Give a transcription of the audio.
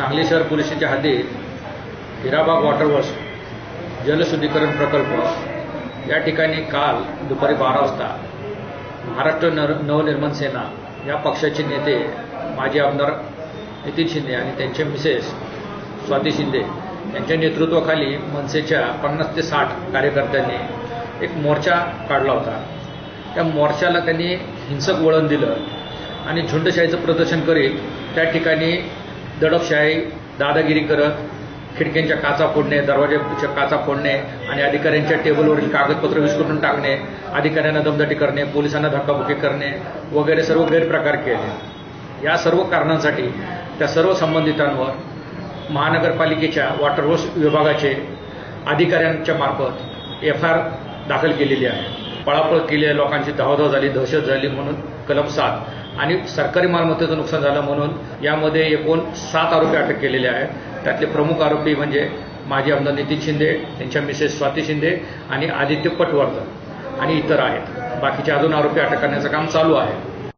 सांगली शहर पोलिसांच्या हद्दीत हिराबाग वॉटरवर्क्स जलशुद्धीकरण प्रकल्प या ठिकाणी काल दुपारी बारा वाजता महाराष्ट्र नर नवनिर्माण सेना या पक्षाचे नेते माजी आमदार नितीन शिंदे आणि त्यांचे मिसेस स्वाती शिंदे यांच्या नेतृत्वाखाली मनसेच्या पन्नास ते साठ कार्यकर्त्यांनी एक मोर्चा काढला होता. त्या मोर्चाला त्यांनी हिंसक वळण दिलं आणि झुंडशाहीचं प्रदर्शन करीत त्या ठिकाणी दडपशाही दादागिरी करत खिडक्यांच्या काचा फोडणे दरवाजाच्या काचा फोडणे आणि अधिकाऱ्यांच्या टेबलवरील कागदपत्र विस्कटून टाकणे अधिकाऱ्यांना दमदाटी करणे पोलिसांना धक्काबुक्की करणे वगैरे सर्व गैरप्रकार केले. या सर्व कारणांसाठी त्या सर्व संबंधितांवर महानगरपालिकेच्या वॉटर वर्क्स विभागाचे अधिकाऱ्यांच्या मार्फत एफ आय आर दाखल केलेली आहे. पळापळ केली लोकांची धावधाव झाली दहशत झाली म्हणून कलम सात आणि सरकारी मालमत्तेचं नुकसान झालं म्हणून यामध्ये एकूण सात आरोपी अटक केलेले आहेत. त्यातले प्रमुख आरोपी म्हणजे माजी आमदार नितीन शिंदे त्यांच्या मिसेस स्वाती शिंदे आणि आदित्य पटवर्धन आणि इतर आहेत. बाकीचे अजून आरोपी अटक करण्याचं काम चालू आहे.